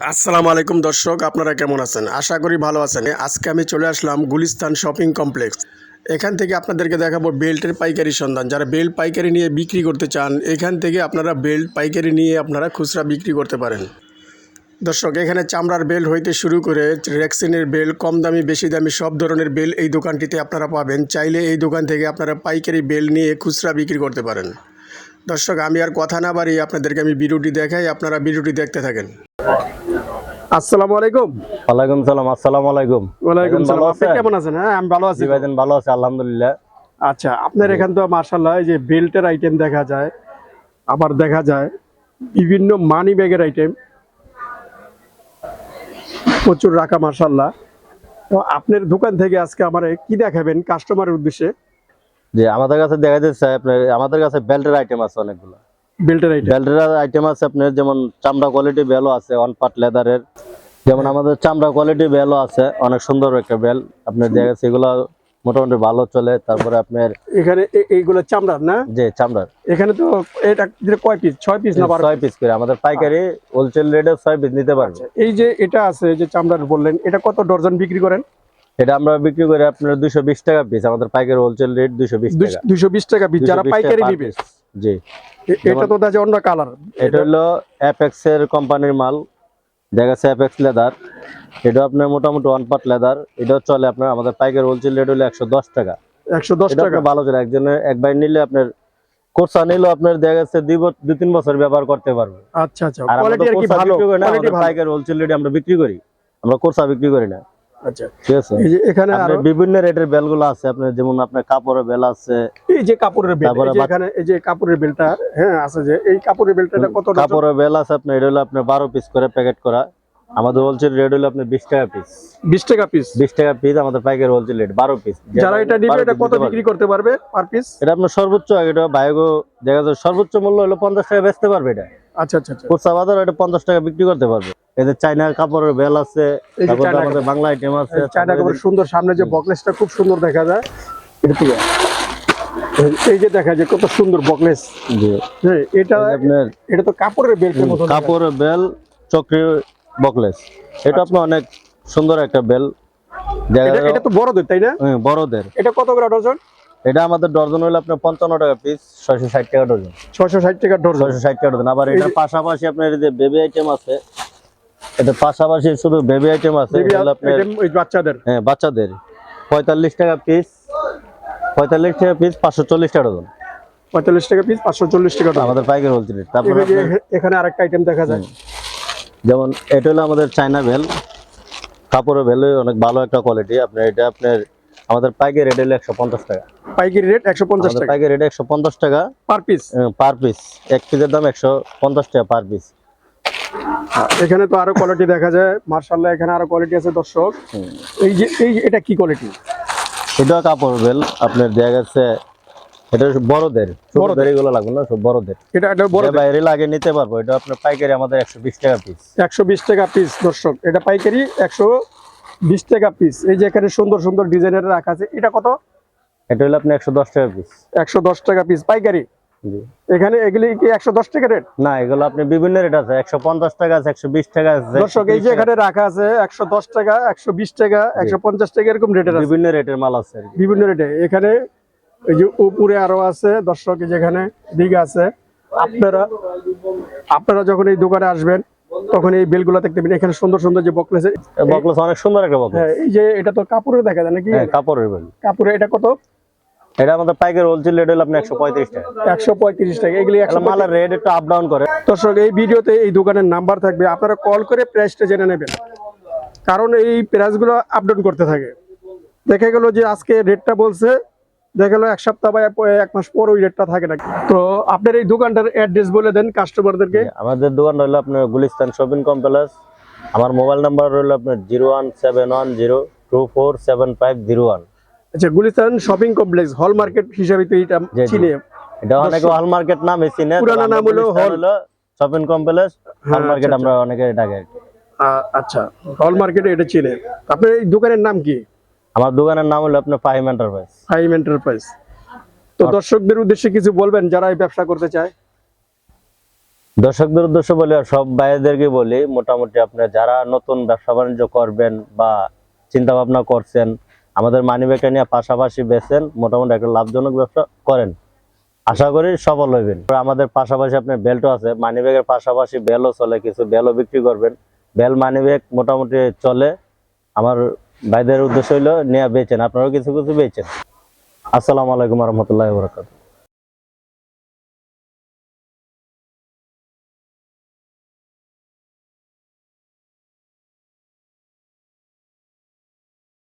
আসসালামু আলাইকুম দর্শক, আপনারা কেমন আছেন? আশা করি ভালো আছেন। আজকে আমি চলে আসলাম গুলিস্তান শপিং কমপ্লেক্স। এখান থেকে আপনাদেরকে দেখাবো বেল্টের পাইকারি সন্ধান। যারা বেল্ট পাইকারি নিয়ে বিক্রি করতে চান, এখান থেকে আপনারা বেল্ট পাইকারি নিয়ে আপনারা খুচরা বিক্রি করতে পারেন। দর্শক, এখানে চামড়ার বেল্ট হইতে শুরু করে রেক্সিনের বেল্ট কম দামি বেশি দামি সব ধরনের বেল্ট এই দোকানটিতে আপনারা পাবেন। চাইলে এই দোকান থেকে আপনারা পাইকারি বেল্ট নিয়ে খুচরা বিক্রি করতে পারেন। দর্শক, আমি আর কথা না বাড়িয়ে আপনাদেরকে আমি ভিডিওটি দেখাই। আপনারা ভিডিওটি দেখতে থাকেন। আসসালামু আলাইকুম। ওয়ালাইকুম সালাম আসসালামু আলাইকুম। ওয়ালাইকুম সালাম। আপনি কেমন আছেন? হ্যাঁ আমি ভালো আছি ভাইজান ভালো আছে আলহামদুলিল্লাহ। আচ্ছা আপনার এখান তো মার্শাল্লাহ এই যে বেল্টের আইটেম দেখা যায় আবার দেখা যায় বিভিন্ন মানি ব্যাগের আইটেম প্রচুর রাখা মার্শাল্লাহ তো আপনার দোকান থেকে আজকে আমার কি দেখাবেন কাস্টমারের উদ্দেশ্যে? যে আমাদের কাছে দেখা যাচ্ছে আপনার আমাদের কাছে বেল্টের আইটেম আছে অনেকগুলো। বেল্টের আইটেম বেল্টের আইটেম আছে আপনার যেমন চামড়া কোয়ালিটি বেলও আছে ওয়ান পার্ট লেদারের যেমন আমাদের চামড়া কোয়ালিটি বেলও আছে অনেক সুন্দর একটা বেল আপনার মোটামুটি ভালো চলে তারপরে আপনার এখানে এ- এইগুলো চামড়ার না? যে চামড়ার। এখানে তো এটা কয় পিস ছয় পিস না বারো ছয় পিস করে আমাদের পাইকারি হোলসেল রেটে ছয় পিস নিতে পারবে। এই যে এটা আছে যে চামড়ার বললেন এটা কত ডজন বিক্রি করেন? এটা আমরা বিক্রি করি আপনার দুইশো বিশ টাকা পিস আমাদের পাইকারি হোলসেল রেট দুইশো বিশ টাকা। দুইশো বিশ টাকা পিস যারা পাইকারি নিবে। জি। এটা তো অন্য কালার এটা হলো অ্যাপেক্স এর কোম্পানির মাল। দেখা যাচ্ছে অ্যাপেক্স লেদার এটা আপনার মোটামুটি ওয়ান পার্ট লেদার এটাও চলে আপনার আমাদের পাইকার হোলসেল রেট হলো একশো দশ টাকা। একশো দশ টাকা? ভালো চলে একজনের একবার নিলে আপনার কোর্সা নিলেও আপনার দেখা যাচ্ছে দুই তিন বছর ব্যবহার করতে পারবে। আচ্ছা আচ্ছা। আর আমরা পাইকার হোলসেল রেটে আমরা বিক্রি করি। আমরা কোর্সা বিক্রি করি না। আচ্ছা। ঠিক আছে। এই যে এখানে আরও বিভিন্ন রেটের বেলগুলো আছে আপনার যেমন আপনার কাপড়ের বেল আছে। এই যে কাপড়ের বেল্ট তারপরে এই এখানে এই যে কাপড়ের বেল্টটা হ্যাঁ আছে যে এই কাপড়ের বেল্টটা কত কাপড়ের বেল আছে আপনার এটা হলো আপনার বারো পিস করে প্যাকেট করা। আমাদের হোলসেল রেট হলো আপনার বিশ টাকা পিস 20 টাকা পিস বিশ টাকা পিস আমাদের পাইকারি হোলসেল রেট বারো পিস যারা এটা নিবে এটা কত বিক্রি করতে পারবে পার পিস এটা আপনার সর্বোচ্চ এটা বায়োগো দেখা যায় সর্বোচ্চ মূল্য হলো পঞ্চাশ টাকা বেচতে পারবে এটা। আচ্ছা আচ্ছা আচ্ছা। খুচরা বাজার এটা পঞ্চাশ টাকা বিক্রি করতে পারবে। এদের কাপড়ের বেল আছে তারপরে আমাদের বাংলা আইটেম আছে চায়না কাপড় সুন্দর সামনে যে বকলেসটা খুব সুন্দর দেখা যায়। এটা এই- যে দেখা যায় কত সুন্দর বকলেস। হ্যাঁ এটা আপনার এটা তো কাপড়ের। কাপড়ের বেল চক্রি বকলেস। এটা আপনার অনেক সুন্দর একটা বেল। দেখা এটা তো বড়দের তাই না? বড়দের। এটা কত করে ডজন? এটা আমাদের ডজন হলো আপনার পঞ্চান্ন টাকা পিস ছয়শো ষাট টাকা ডজন। ছয়শো ষাট টাকা ডজন। ছয়শো ষাট টাকা ডজন। আবার এটার পাশাপাশি আপনার যে বেবি আইটেম আছে এটা পাশাপাশি শুধু বেবি আইটেম আছে বাচ্চাদের। হ্যাঁ বাচ্চাদের। পঁয়তাল্লিশ টাকা পিস পঁয়তাল্লিশ টাকা পিস পাঁচশো চল্লিশ টাকা ডজন পঁয়তাল্লিশ টাকা পিস পাঁচশো চল্লিশ টাকা আমাদের পাইকারি হোলসেল তারপরে এখানে আরেকটা আইটেম দেখা যায়। যেমন এটা হলো আমাদের চায়না বেল কাপড়ের ভ্যালু অনেক ভালো একটা কোয়ালিটি আপনার এটা আপনার আমাদের পাইকারি রেট হলো একশো পঞ্চাশ টাকা। পাইকারি রেট একশো পঞ্চাশ টাকা। পাইকারি রেট একশো পঞ্চাশ টাকা। পার পিস পার পিস এক পিসের দাম একশো পঞ্চাশ টাকা পার পিস এখানে তো আরও কোয়ালিটি দেখা যায়। মার্শাল্লাহ এখানে আরও কোয়ালিটি আছে দর্শক। এই যে এই এটা কি কোয়ালিটি এটা কাপড় বেল আপনার দেখা গেছে এটা বড়দের। বড়দের। এগুলো লাগবে না সব বড়দের। এটা এটা বড় বাইরে লাগে নিতে পারব এটা আপনার পাইকারি আমাদের একশো বিশ টাকা পিস একশো বিশ টাকা পিস দর্শক। এটা পাইকারি একশো বিশ টাকা পিস এই যে এখানে সুন্দর সুন্দর ডিজাইনের রাখা আছে এটা কত? এটা হলো আপনি একশো দশ টাকা পিস একশো দশ টাকা পিস পাইকারি। এখানে এগুলি কি একশো দশ টাকা রেট না এগুলো আপনি বিভিন্ন রেট আছে। একশো পঞ্চাশ টাকা আছে একশো বিশ টাকা আছে দর্শক এই যে এখানে রাখা আছে একশো দশ টাকা একশো বিশ টাকা একশো পঞ্চাশ টাকা এরকম রেটের বিভিন্ন রেটের মাল আছে বিভিন্ন রেটে এখানে এই যে উপরে আরও আছে দর্শক যেখানে দিকে আছে। আপনারা আপনারা যখন এই দোকানে আসবেন তখন এই বেলগুলো দেখতে পাবেন। এখানে সুন্দর সুন্দর যে বকলেস বকলেস অনেক সুন্দর একটা বকলেস হ্যাঁ এই যে এটা তো কাপড়ের দেখা যায় নাকি? হ্যাঁ কাপড়ের বেল। কাপড়ে এটা কত? এটা আমাদের পাইকারি হোলসেল রেট হলো আপনি টাকা। এগুলি মালের রেট একটু আপ ডাউন করে। দর্শক এই ভিডিওতে এই দোকানের নাম্বার থাকবে আপনারা কল করে প্রাইসটা জেনে নেবেন। কারণ এই প্রাইসগুলো আপডাউন করতে থাকে। দেখা গেল যে আজকে রেটটা বলছে দেখা গেলো এক সপ্তাহ বা এক- মাস পর ওই রেটটা থাকে না তো আপনার এই দোকানটার অ্যাড্রেস বলে দেন কাস্টমারদেরকে আমাদের দোকান হলো আপনার গুলিস্তান শপিং কমপ্লেক্স আমার মোবাইল নাম্বার হলো আপনার zero one seven one zero two four seven five zero one আচ্ছা গুলিস্তান শপিং কমপ্লেক্স হল মার্কেট হিসাবে তো এটা। চিনে। এটা অনেকে হল মার্কেট নামে চিনে পুরানো নাম হলো হল। শপিং কমপ্লেক্স হল হ্যাঁ, মার্কেট আচ্ছা, আমরা অনেকে ডাকে। আর আচ্ছা হল মার্কেটে এটা চিনে। আপনার এই দোকানের নাম কি? আমার দোকানের নাম হলো আপনার ফাহিম এন্টারপ্রাইজ ফাইম এন্টারপ্রাইজ তো দর্শকদের উদ্দেশ্যে কিছু বলবেন যারা এই ব্যবসা করতে চায়? দর্শকদের উদ্দেশ্য বলি সব ভাইদেরকে বলি মোটামুটি আপনার যারা নতুন ব্যবসা বাণিজ্য করবেন বা চিন্তা ভাবনা করছেন আমাদের মানি ব্যাগটা নিয়ে পাশাপাশি বেছেন মোটামুটি একটা লাভজনক ব্যবসা করেন। আশা করি সফল হইবেন। আমাদের পাশাপাশি আপনার বেল্টও আছে। মানি ব্যাগের পাশাপাশি বেলও চলে, কিছু বেলও বিক্রি করবেন। বেল মানি ব্যাগ মোটামুটি চলে। আমার ভাইদের উদ্দেশ্য হইল, নিয়ে বেচেন। আপনারাও কিছু কিছু বেচেন। আসসালামু আলাইকুম রহমতুল্লাহ বরকাত